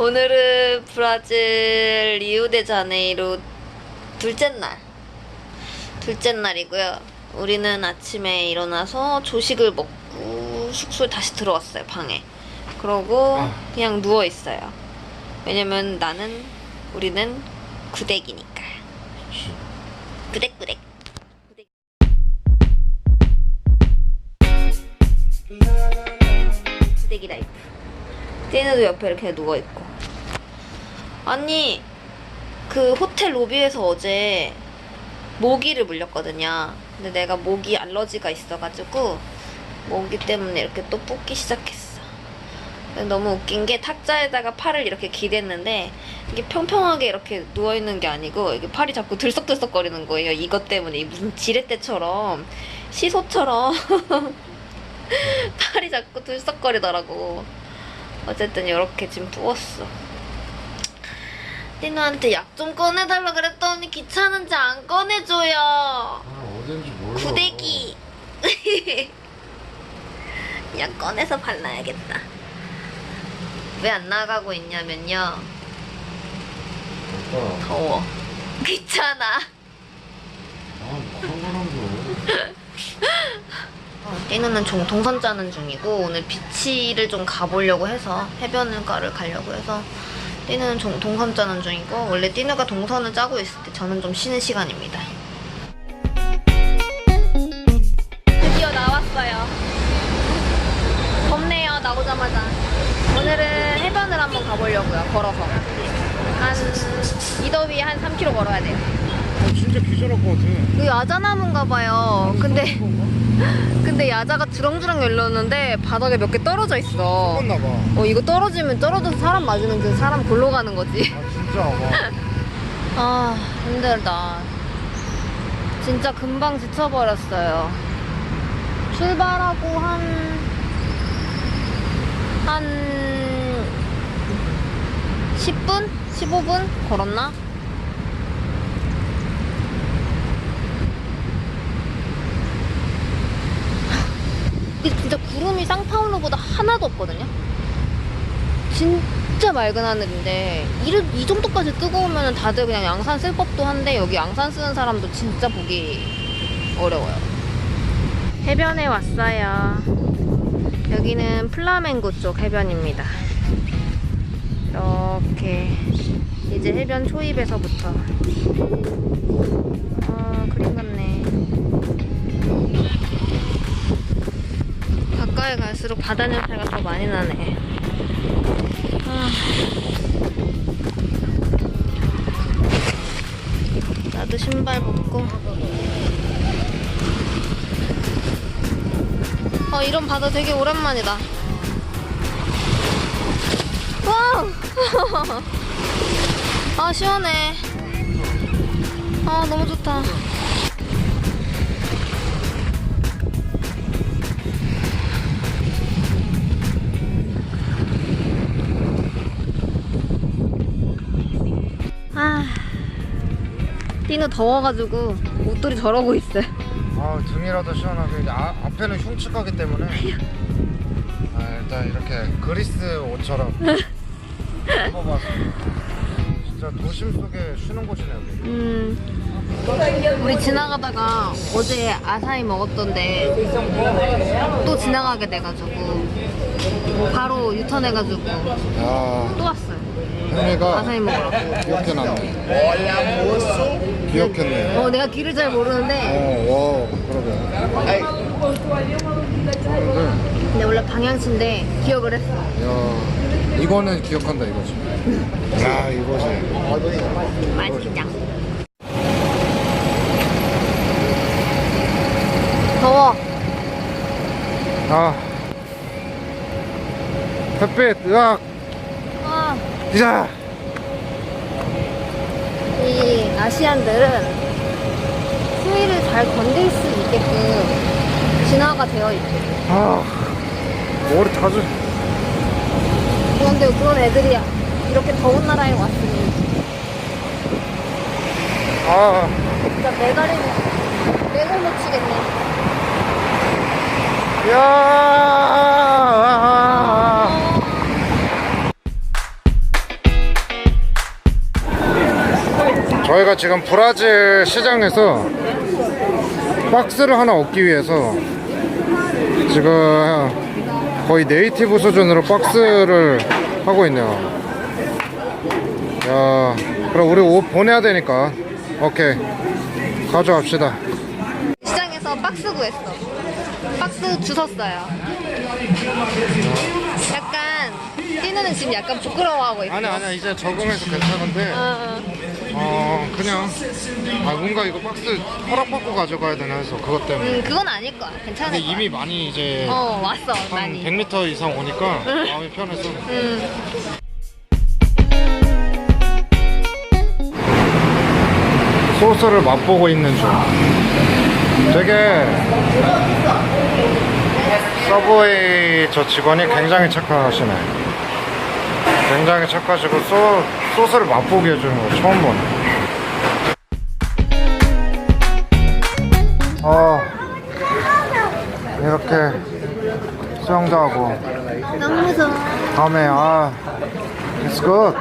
오늘은 브라질 리우데자네이루 둘째 날. 둘째 날이고요. 우리는 아침에 일어나서 조식을 먹고 숙소에 다시 들어왔어요, 방에. 그러고 그냥 누워 있어요. 왜냐면 나는 우리는 구데기니까. 구데구데. 구데. 구데기 라이프. 띠누도 옆에 이렇게 누워 있고. 아니 그 호텔 로비에서 어제 모기를 물렸거든요. 근데 내가 모기 알러지가 있어가지고 모기 때문에 이렇게 또 붓기 시작했어. 너무 웃긴 게 탁자에다가 팔을 이렇게 기댔는데 이게 평평하게 이렇게 누워 있는 게 아니고 이게 팔이 자꾸 들썩들썩거리는 거예요. 이것 때문에 이 무슨 지렛대처럼 시소처럼 팔이 자꾸 들썩거리더라고. 어쨌든 이렇게 지금 부었어. 띠누한테 약 좀 꺼내달라 그랬더니 귀찮은지 안 꺼내줘요. 아, 어딘지 몰라. 구데기. 약 꺼내서 발라야겠다. 왜 안 나가고 있냐면요. 아빠, 더워. 귀찮아. 아, 그런 사람도. 띠누는 종 동선 짜는 중이고 오늘 비치를 좀 가보려고 해서 해변가를 가려고 해서 띠누는 종 동선 짜는 중이고 원래 띠누가 동선을 짜고 있을 때 저는 좀 쉬는 시간입니다. 드디어 나왔어요. 덥네요 나오자마자. 오늘은 해변을 한번 가보려고요 걸어서. 한 이 더위에 한 3km 걸어야 돼요. 아, 진짜 기절할 것 같아. 여기 야자나무인가 봐요. 근데 근데 야자가 주렁주렁 열렸는데 바닥에 몇 개 떨어져 있어. 죽었나 봐. 어 이거 떨어지면 떨어져서 사람 맞으면 그 사람 골로 가는 거지. 아, 진짜. 와. 아 힘들다. 진짜 금방 지쳐버렸어요. 출발하고 한 한 10분? 15분 걸었나? 근데 진짜 구름이 쌍파울로보다 하나도 없거든요? 진짜 맑은 하늘인데 이, 이 정도까지 뜨거우면 다들 그냥 양산 쓸 법도 한데 여기 양산 쓰는 사람도 진짜 보기 어려워요. 해변에 왔어요. 여기는 플라멩고 쪽 해변입니다. 이렇게 이제 해변 초입에서부터 어, 그림 같네. 가까이 갈수록 바다 냄새가 더 많이 나네. 아. 나도 신발 벗고. 어, 이런 바다 되게 오랜만이다. 와! 아, 시원해. 아, 너무 좋다. 띠는 더워가지고 옷들이 저러고 있어요. 아, 등이라도 시원하게. 아, 앞에는 흉측하기 때문에. 아, 일단 이렇게 그리스 옷처럼 입어봤습니다. 진짜 도심 속에 쉬는 곳이네, 여기. 음, 우리 지나가다가 어제 아사히 먹었던데 또 지나가게 돼가지고 바로 유턴해가지고 야, 또 왔어요. 현미가 아사히 먹으라고. 기억해놨네. 기억했네. 어, 내가 길을 잘 모르는데 어, 와, 그러게. 근데, 근데 원래 방향치인데 기억을 했어. 야, 이거는 기억한다 이거지. 야, 이거지. 맛있다. 더워. 아, 햇빛, 으악, 아, 이자. 이 아시안들은 추위를 잘 건들 수 있게끔 진화가 되어 있대. 아, 머리 자주. 그런데 그런 애들이야. 이렇게 더운 나라에 왔으니 아, 진짜 매달리면 맥을 못 치겠네. 야. 저희가 지금 브라질 시장에서 박스를 하나 얻기 위해서 지금 거의 네이티브 수준으로 박스를 하고 있네요. 야, 그럼 우리 옷 보내야 되니까. 오케이. 가져갑시다. 시장에서 박스 구했어. 박스 주웠어요. 약간 띠누는 지금 약간 부끄러워하고 있어. 아니, 아니, 이제 적응해서 괜찮은데. 어, 어 그냥 아 뭔가 이거 박스 허락받고 가져가야 되나 해서 그것 때문에 음, 그건 아닐 거야. 괜찮을 근데 거야. 이미 많이 이제 어, 왔어. 한 많이. 100m 이상 오니까 마음이 편해서 음. 소스를 맛보고 있는 중 되게 서브웨이 저 직원이 굉장히 착하시네 굉장히 착하시고 소, 소스를 맛보게 해주는 거 처음 보네. 어 이렇게 수영도 하고. 너무 무서워. 다음에 아 it's good